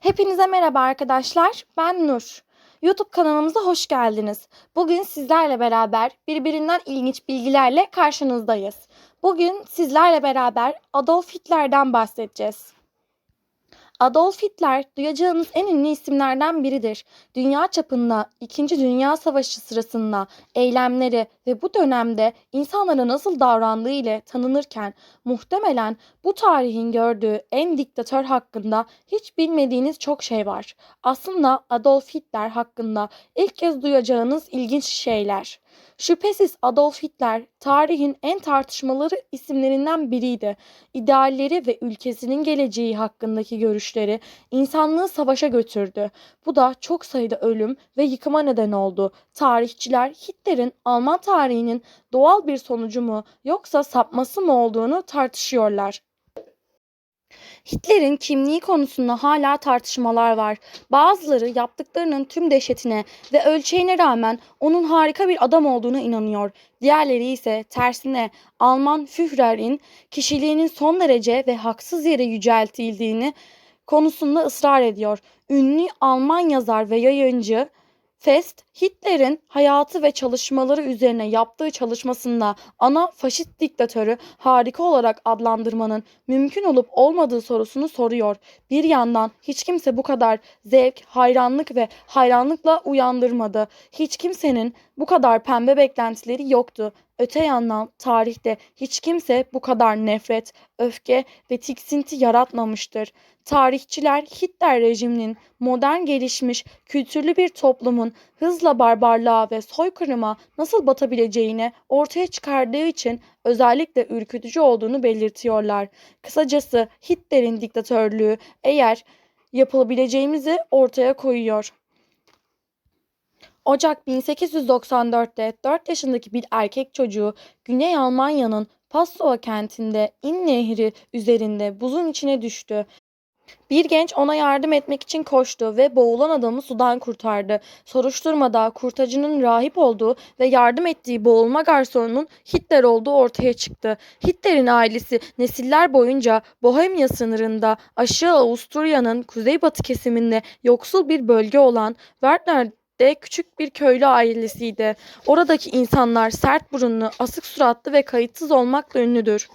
Hepinize merhaba arkadaşlar. Ben Nur. YouTube kanalımıza hoş geldiniz. Bugün sizlerle beraber birbirinden ilginç bilgilerle karşınızdayız. Bugün sizlerle beraber Adolf Hitler'den bahsedeceğiz. Adolf Hitler duyacağınız en ünlü isimlerden biridir. Dünya çapında 2. Dünya Savaşı sırasında eylemleri ve bu dönemde insanlara nasıl davrandığı ile tanınırken muhtemelen bu tarihin gördüğü en diktatör hakkında hiç bilmediğiniz çok şey var. Aslında Adolf Hitler hakkında ilk kez duyacağınız ilginç şeyler. Şüphesiz Adolf Hitler tarihin en tartışmaları isimlerinden biriydi. İdealleri ve ülkesinin geleceği hakkındaki görüşleri insanlığı savaşa götürdü. Bu da çok sayıda ölüm ve yıkıma neden oldu. Tarihçiler Hitler'in Alman tarihinin doğal bir sonucu mu yoksa sapması mı olduğunu tartışıyorlar. Hitler'in kimliği konusunda hala tartışmalar var. Bazıları yaptıklarının tüm dehşetine ve ölçeğine rağmen onun harika bir adam olduğuna inanıyor. Diğerleri ise tersine Alman Führer'in kişiliğinin son derece ve haksız yere yüceltildiğini konusunda ısrar ediyor. Ünlü Alman yazar ve yayıncı Fest, Hitler'in hayatı ve çalışmaları üzerine yaptığı çalışmasında ana faşist diktatörü harika olarak adlandırmanın mümkün olup olmadığı sorusunu soruyor. Bir yandan hiç kimse bu kadar zevk, hayranlık ve hayranlıkla uyandırmadı. Hiç kimsenin bu kadar pembe beklentileri yoktu. Öte yandan tarihte hiç kimse bu kadar nefret, öfke ve tiksinti yaratmamıştır. Tarihçiler Hitler rejiminin modern gelişmiş kültürlü bir toplumun hızla barbarlığa ve soykırıma nasıl batabileceğini ortaya çıkardığı için özellikle ürkütücü olduğunu belirtiyorlar. Kısacası Hitler'in diktatörlüğü eğer yapılabileceğimizi ortaya koyuyor. Ocak 1894'te 4 yaşındaki bir erkek çocuğu Güney Almanya'nın Passau kentinde İn Nehri üzerinde buzun içine düştü. Bir genç ona yardım etmek için koştu ve boğulan adamı sudan kurtardı. Soruşturmada kurtacının rahip olduğu ve yardım ettiği boğulma garsonunun Hitler olduğu ortaya çıktı. Hitler'in ailesi nesiller boyunca Bohemya sınırında aşağı Avusturya'nın kuzeybatı kesiminde yoksul bir bölge olan Werner de küçük bir köylü ailesiydi. Oradaki insanlar sert burunlu, asık suratlı ve kayıtsız olmakla ünlüdür.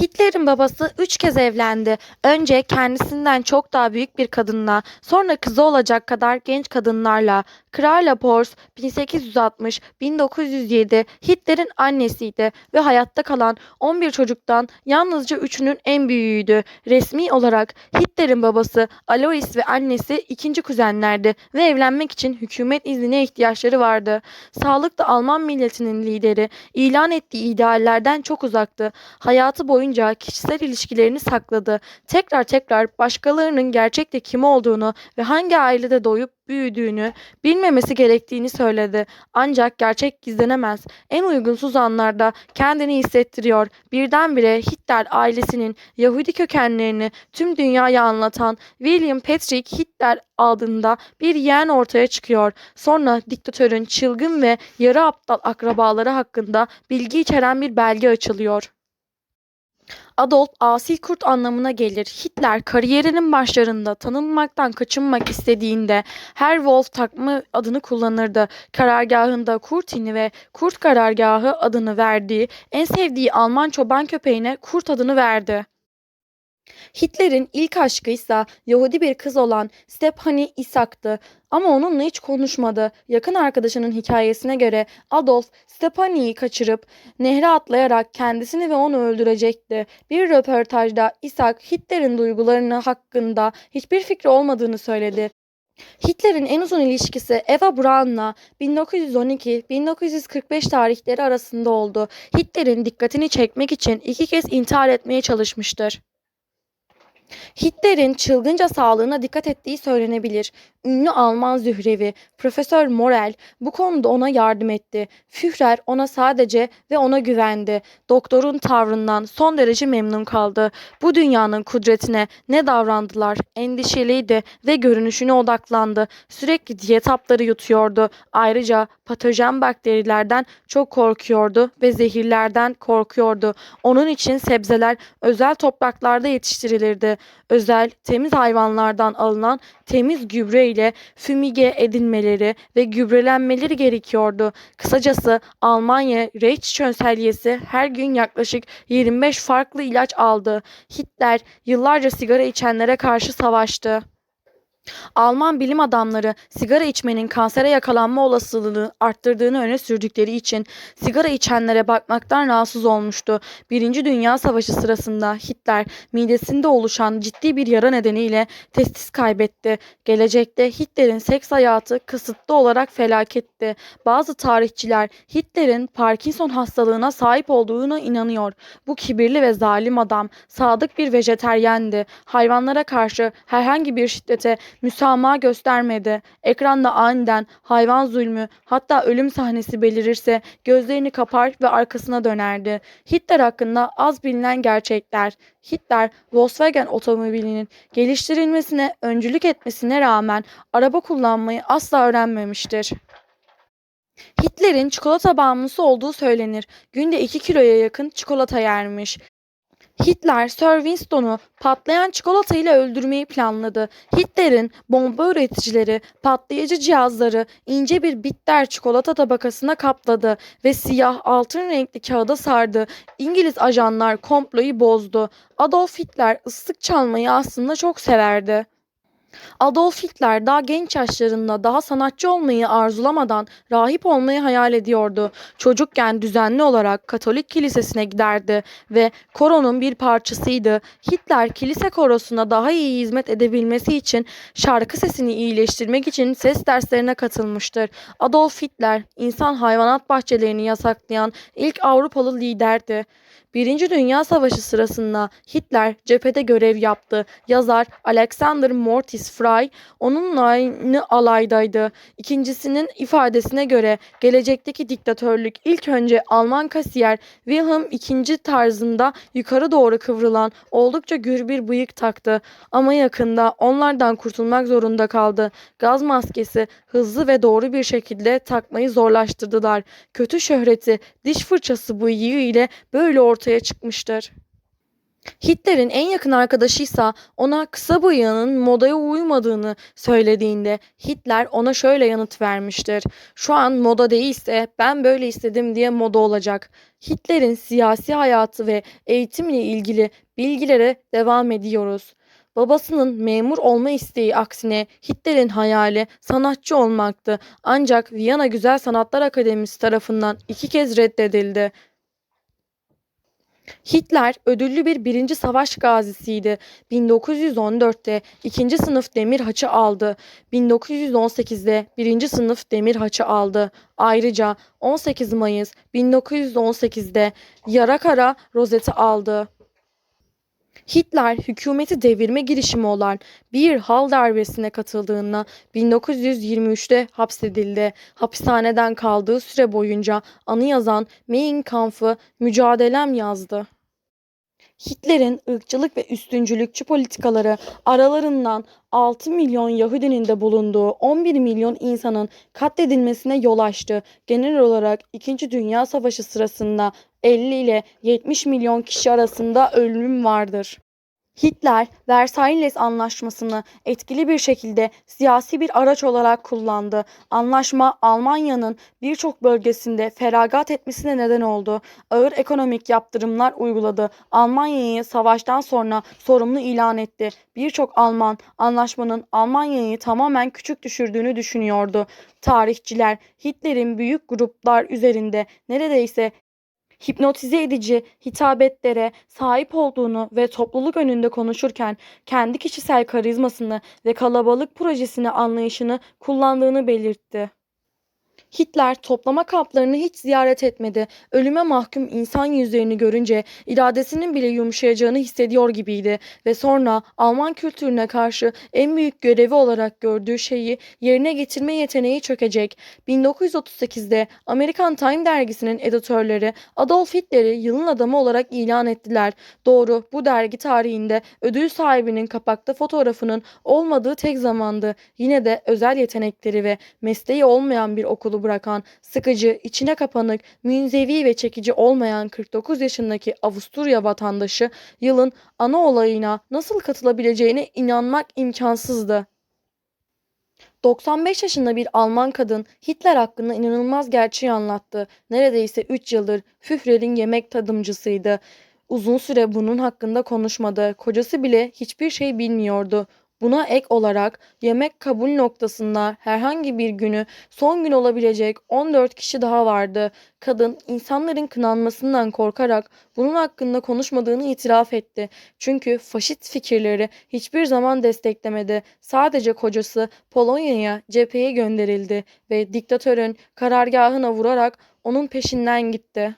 Hitler'in babası üç kez evlendi. Önce kendisinden çok daha büyük bir kadınla, sonra kızı olacak kadar genç kadınlarla. Krala Pors 1860-1907 Hitler'in annesiydi ve hayatta kalan 11 çocuktan yalnızca üçünün en büyüğüydü. Resmi olarak Hitler'in babası Alois ve annesi ikinci kuzenlerdi ve evlenmek için hükümet iznine ihtiyaçları vardı. Sağlık Alman milletinin lideri ilan ettiği ideallerden çok uzaktı. Hayatı boyunca kişisel ilişkilerini sakladı. Tekrar tekrar başkalarının gerçekte kim olduğunu ve hangi ailede doğup büyüdüğünü bilmemesi gerektiğini söyledi. Ancak gerçek gizlenemez. En uygunsuz anlarda kendini hissettiriyor. Birdenbire Hitler ailesinin Yahudi kökenlerini tüm dünyaya anlatan William Patrick Hitler adında bir yeğen ortaya çıkıyor. Sonra diktatörün çılgın ve yarı aptal akrabaları hakkında bilgi içeren bir belge açılıyor. Adolf asi kurt anlamına gelir. Hitler kariyerinin başlarında tanınmaktan kaçınmak istediğinde her Wolf takma adını kullanırdı. Karargahında Kurtini ve Kurt karargahı adını verdiği en sevdiği Alman çoban köpeğine Kurt adını verdi. Hitler'in ilk aşkı ise Yahudi bir kız olan Stephanie Isaac'tı. Ama onunla hiç konuşmadı. Yakın arkadaşının hikayesine göre Adolf Stephanie'yi kaçırıp nehre atlayarak kendisini ve onu öldürecekti. Bir röportajda Isaac Hitler'in duygularını hakkında hiçbir fikri olmadığını söyledi. Hitler'in en uzun ilişkisi Eva Braun'la 1912-1945 tarihleri arasında oldu. Hitler'in dikkatini çekmek için iki kez intihar etmeye çalışmıştır. Hitler'in çılgınca sağlığına dikkat ettiği söylenebilir. Ünlü Alman zührevi Profesör Morel bu konuda ona yardım etti. Führer ona sadece ve ona güvendi. Doktorun tavrından son derece memnun kaldı. Bu dünyanın kudretine ne davrandılar? Endişeliydi ve görünüşüne odaklandı. Sürekli diyet hapları yutuyordu. Ayrıca patojen bakterilerden çok korkuyordu ve zehirlerden korkuyordu. Onun için sebzeler özel topraklarda yetiştirilirdi. Özel, temiz hayvanlardan alınan temiz gübre ile fümige edilmeleri ve gübrelenmeleri gerekiyordu. Kısacası Almanya Reich şönselyesi her gün yaklaşık 25 farklı ilaç aldı. Hitler yıllarca sigara içenlere karşı savaştı. Alman bilim adamları sigara içmenin kansere yakalanma olasılığını arttırdığını öne sürdükleri için sigara içenlere bakmaktan rahatsız olmuştu. Birinci Dünya Savaşı sırasında Hitler midesinde oluşan ciddi bir yara nedeniyle testis kaybetti. Gelecekte Hitler'in seks hayatı kısıtlı olarak felaketti. Bazı tarihçiler Hitler'in Parkinson hastalığına sahip olduğuna inanıyor. Bu kibirli ve zalim adam sadık bir vejeteryendi. Hayvanlara karşı herhangi bir şiddete müsamaha göstermedi. Ekranda aniden hayvan zulmü hatta ölüm sahnesi belirirse gözlerini kapar ve arkasına dönerdi. Hitler hakkında az bilinen gerçekler. Hitler Volkswagen otomobilinin geliştirilmesine öncülük etmesine rağmen araba kullanmayı asla öğrenmemiştir. Hitler'in çikolata bağımlısı olduğu söylenir. Günde 2 kiloya yakın çikolata yermiş. Hitler Sir Winston'u patlayan çikolata ile öldürmeyi planladı. Hitler'in bomba üreticileri patlayıcı cihazları ince bir bitter çikolata tabakasına kapladı ve siyah altın renkli kağıda sardı. İngiliz ajanlar komployu bozdu. Adolf Hitler ıslık çalmayı aslında çok severdi. Adolf Hitler daha genç yaşlarında daha sanatçı olmayı arzulamadan rahip olmayı hayal ediyordu. Çocukken düzenli olarak Katolik kilisesine giderdi ve koronun bir parçasıydı. Hitler kilise korosuna daha iyi hizmet edebilmesi için şarkı sesini iyileştirmek için ses derslerine katılmıştır. Adolf Hitler insan hayvanat bahçelerini yasaklayan ilk Avrupalı liderdi. Birinci Dünya Savaşı sırasında Hitler cephede görev yaptı. Yazar Alexander Mortis Fry onunla aynı alaydaydı. İkincisinin ifadesine göre gelecekteki diktatörlük ilk önce Alman kasiyer Wilhelm II tarzında yukarı doğru kıvrılan oldukça gür bir bıyık taktı. Ama yakında onlardan kurtulmak zorunda kaldı. Gaz maskesi hızlı ve doğru bir şekilde takmayı zorlaştırdılar. Kötü şöhreti diş fırçası bıyığı ile böyle ortaya çıkmıştır. Hitler'in en yakın arkadaşıysa ona kısa bıyığının modaya uymadığını söylediğinde Hitler ona şöyle yanıt vermiştir. Şu an moda değilse ben böyle istedim diye moda olacak. Hitler'in siyasi hayatı ve eğitimle ilgili bilgilere devam ediyoruz. Babasının memur olma isteği aksine Hitler'in hayali sanatçı olmaktı. Ancak Viyana Güzel Sanatlar Akademisi tarafından iki kez reddedildi. Hitler ödüllü bir birinci savaş gazisiydi. 1914'te ikinci sınıf demir haçı aldı. 1918'de birinci sınıf demir haçı aldı. Ayrıca 18 Mayıs 1918'de yara kara rozeti aldı. Hitler hükümeti devirme girişimi olan bir hal darbesine katıldığında 1923'te hapsedildi. Hapishaneden kaldığı süre boyunca anı yazan Mein Kampf'ı mücadelem yazdı. Hitler'in ırkçılık ve üstüncülükçü politikaları aralarından 6 milyon Yahudinin de bulunduğu 11 milyon insanın katledilmesine yol açtı. Genel olarak 2. Dünya Savaşı sırasında 50 ile 70 milyon kişi arasında ölüm vardır. Hitler, Versailles Anlaşması'nı etkili bir şekilde siyasi bir araç olarak kullandı. Anlaşma Almanya'nın birçok bölgesinde feragat etmesine neden oldu. Ağır ekonomik yaptırımlar uyguladı. Almanya'yı savaştan sonra sorumlu ilan etti. Birçok Alman anlaşmanın Almanya'yı tamamen küçük düşürdüğünü düşünüyordu. Tarihçiler Hitler'in büyük gruplar üzerinde neredeyse hipnotize edici hitabetlere sahip olduğunu ve topluluk önünde konuşurken kendi kişisel karizmasını ve kalabalık projesini anlayışını kullandığını belirtti. Hitler toplama kamplarını hiç ziyaret etmedi. Ölüme mahkum insan yüzlerini görünce iradesinin bile yumuşayacağını hissediyor gibiydi ve sonra Alman kültürüne karşı en büyük görevi olarak gördüğü şeyi yerine getirme yeteneği çökecek. 1938'de Amerikan Time dergisinin editörleri Adolf Hitler'i yılın adamı olarak ilan ettiler. Doğru bu dergi tarihinde ödül sahibinin kapakta fotoğrafının olmadığı tek zamandı. Yine de özel yetenekleri ve mesleği olmayan bir okul okulu bırakan, sıkıcı, içine kapanık, münzevi ve çekici olmayan 49 yaşındaki Avusturya vatandaşı yılın ana olayına nasıl katılabileceğine inanmak imkansızdı. 95 yaşında bir Alman kadın Hitler hakkında inanılmaz gerçeği anlattı. Neredeyse 3 yıldır Führer'in yemek tadımcısıydı. Uzun süre bunun hakkında konuşmadı. Kocası bile hiçbir şey bilmiyordu. Buna ek olarak yemek kabul noktasında herhangi bir günü son gün olabilecek 14 kişi daha vardı. Kadın insanların kınanmasından korkarak bunun hakkında konuşmadığını itiraf etti. Çünkü faşist fikirleri hiçbir zaman desteklemedi. Sadece kocası Polonya'ya cepheye gönderildi ve diktatörün karargahına vurarak onun peşinden gitti.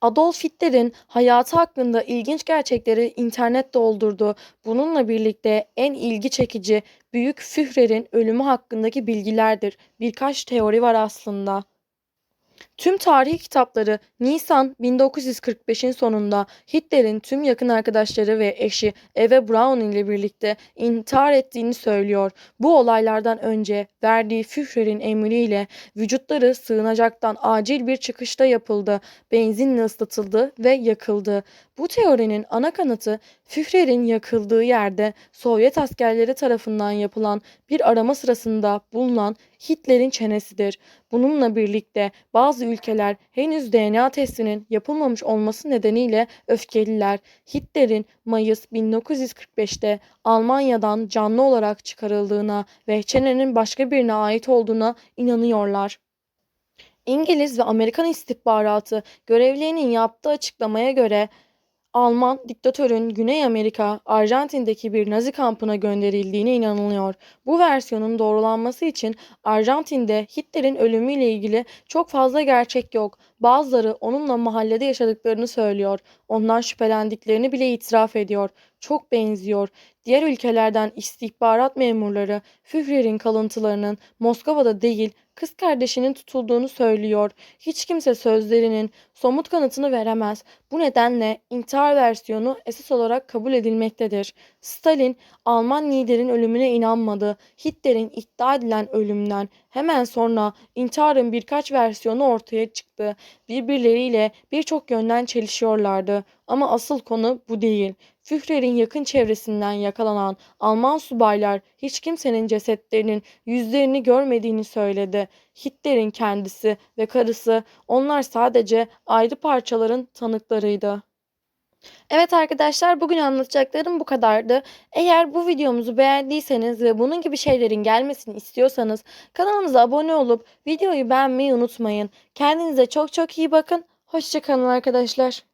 Adolf Hitler'in hayatı hakkında ilginç gerçekleri internet doldurdu. Bununla birlikte en ilgi çekici Büyük Führer'in ölümü hakkındaki bilgilerdir. Birkaç teori var aslında. Tüm tarih kitapları Nisan 1945'in sonunda Hitler'in tüm yakın arkadaşları ve eşi Eve Braun ile birlikte intihar ettiğini söylüyor. Bu olaylardan önce verdiği Führer'in emriyle vücutları sığınacaktan acil bir çıkışta yapıldı. Benzinle ıslatıldı ve yakıldı. Bu teorinin ana kanıtı Führer'in yakıldığı yerde Sovyet askerleri tarafından yapılan bir arama sırasında bulunan Hitler'in çenesidir. Bununla birlikte bazı ülkeler henüz DNA testinin yapılmamış olması nedeniyle öfkeliler. Hitler'in Mayıs 1945'te Almanya'dan canlı olarak çıkarıldığına ve çenenin başka birine ait olduğuna inanıyorlar. İngiliz ve Amerikan istihbaratı görevlilerinin yaptığı açıklamaya göre Alman diktatörün Güney Amerika, Arjantin'deki bir Nazi kampına gönderildiğine inanılıyor. Bu versiyonun doğrulanması için Arjantin'de Hitler'in ölümüyle ilgili çok fazla gerçek yok. Bazıları onunla mahallede yaşadıklarını söylüyor. Ondan şüphelendiklerini bile itiraf ediyor. Çok benziyor. Diğer ülkelerden istihbarat memurları Führer'in kalıntılarının Moskova'da değil kız kardeşinin tutulduğunu söylüyor. Hiç kimse sözlerinin somut kanıtını veremez. Bu nedenle intihar versiyonu esas olarak kabul edilmektedir. Stalin Alman liderin ölümüne inanmadı. Hitler'in iddia edilen ölümden hemen sonra intiharın birkaç versiyonu ortaya çıktı. Birbirleriyle birçok yönden çelişiyorlardı. Ama asıl konu bu değil. Führer'in yakın çevresinden yakalanan Alman subaylar hiç kimsenin cesetlerinin yüzlerini görmediğini söyledi. Hitler'in kendisi ve karısı onlar sadece ayrı parçaların tanıklarıydı. Evet arkadaşlar bugün anlatacaklarım bu kadardı. Eğer bu videomuzu beğendiyseniz ve bunun gibi şeylerin gelmesini istiyorsanız kanalımıza abone olup videoyu beğenmeyi unutmayın. Kendinize çok çok iyi bakın. Hoşçakalın arkadaşlar.